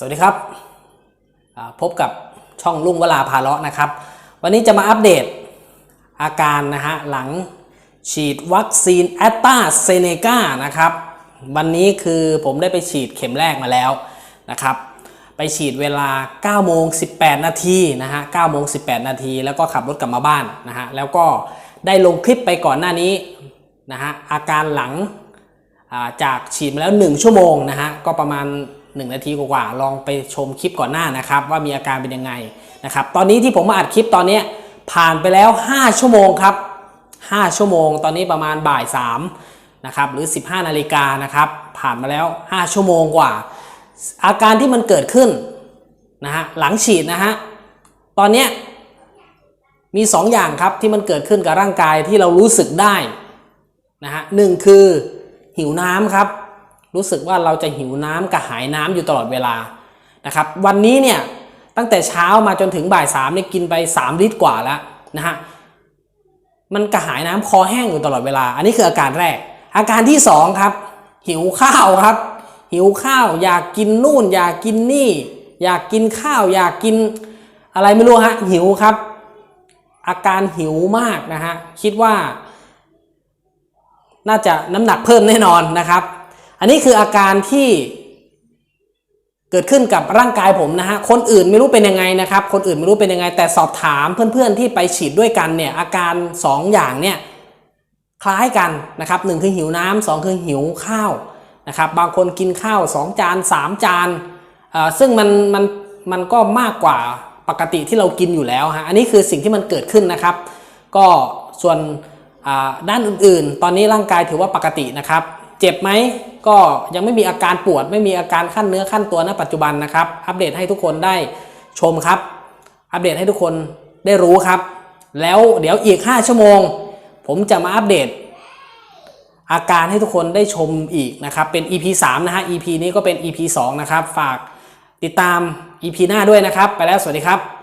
สวัสดีครับ พบกับช่องลุงเวลาพาเลาะนะครับ วันนี้จะมาอัปเดตอาการนะฮะหลังฉีดวัคซีนแอตตาเซเนกานะครับ วันนี้คือผมได้ไปฉีดเข็มแรกมาแล้วนะครับ ไปฉีดเวลา9โมง18 นาทีนะฮะ9โมง18 นาทีแล้วก็ขับรถกลับมาบ้านนะฮะแล้วก็ได้ลงคลิปไปก่อนหน้านี้นะฮะอาการหลังจากฉีดมาแล้ว 1 ชั่วโมงนะฮะก็ประมาณ 1 นาทีกว่าลองไปชมคลิปก่อนหน้านะครับ ว่ามีอาการเป็นยังไงนะครับ ตอนนี้ที่ผมมาอัดคลิปตอนนี้ผ่านไปแล้ว 5 ชั่วโมงครับ 5 ชั่วโมง ตอนนี้ประมาณบ่าย3นะครับหรือ 15 นาฬิกานะครับผ่านมาแล้ว 5 ชั่วโมงกว่า อาการที่มันเกิดขึ้นนะฮะหลังฉีดนะฮะตอนนี้มี 2 อย่างครับที่มันเกิดขึ้นกับร่างกายที่เรารู้สึกได้นะฮะหนึ่งคือหิวน้ำครับ รู้สึกว่าเราจะหิวน้ำกระหายน้ำอยู่ตลอดเวลานะครับ วันนี้เนี่ยตั้งแต่เช้ามาจนถึงบ่ายสามเนี่ยกินไป 3 ลิตรกว่าแล้วนะฮะมันกระหายน้ำคอแห้งอยู่ตลอดเวลา อันนี้คืออาการแรก อาการที่สองครับ หิวข้าวครับ หิวข้าว อยากกินนู่น อยากกินนี่ อยากกินข้าว อยากกินอะไรไม่รู้ฮะหิวครับ อาการหิวมากนะฮะคิดว่า น่าจะน้ำหนักเพิ่มแน่นอนนะครับ อันนี้คืออาการที่เกิดขึ้นกับร่างกายผมนะฮะ คนอื่นไม่รู้เป็นยังไงนะครับ คนอื่นไม่รู้เป็นยังไง แต่สอบถามเพื่อนๆที่ไปฉีดด้วยกันเนี่ย อาการ 2 อย่างเนี่ยคล้ายกันนะครับหนึ่งคือหิวน้ำสองคือหิวข้าวนะครับ บางคนกินข้าว 2 จาน 3 จานซึ่งมันมันมันก็มากกว่าปกติที่เรากินอยู่แล้วฮะ อันนี้คือสิ่งที่มันเกิดขึ้นนะครับ ก็ส่วนด้านอื่นๆ ตอนนี้ร่างกายถือว่าปกตินะครับ เจ็บไหมก็ยังไม่มีอาการปวด ไม่มีอาการขั้นเนื้อขั้นตัวณปัจจุบันนะครับ อัปเดตให้ทุกคนได้ชมครับ อัปเดตให้ทุกคนได้รู้ครับ แล้วเดี๋ยวอีก 5 ชั่วโมง ผมจะมาอัปเดต อาการให้ทุกคนได้ชมอีกนะครับ เป็น EP 3 นะฮะ EP นี้ก็เป็น EP 2 นะครับ ฝากติดตาม EP หน้าด้วยนะครับ ไปแล้วสวัสดีครับ